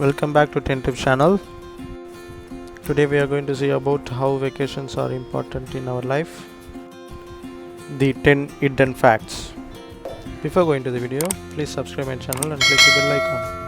welcome back to 10 channel. Today we are going to see about how vacations are important in our life. The 10 hidden facts. Before going to the video please subscribe my channel and click the bell icon.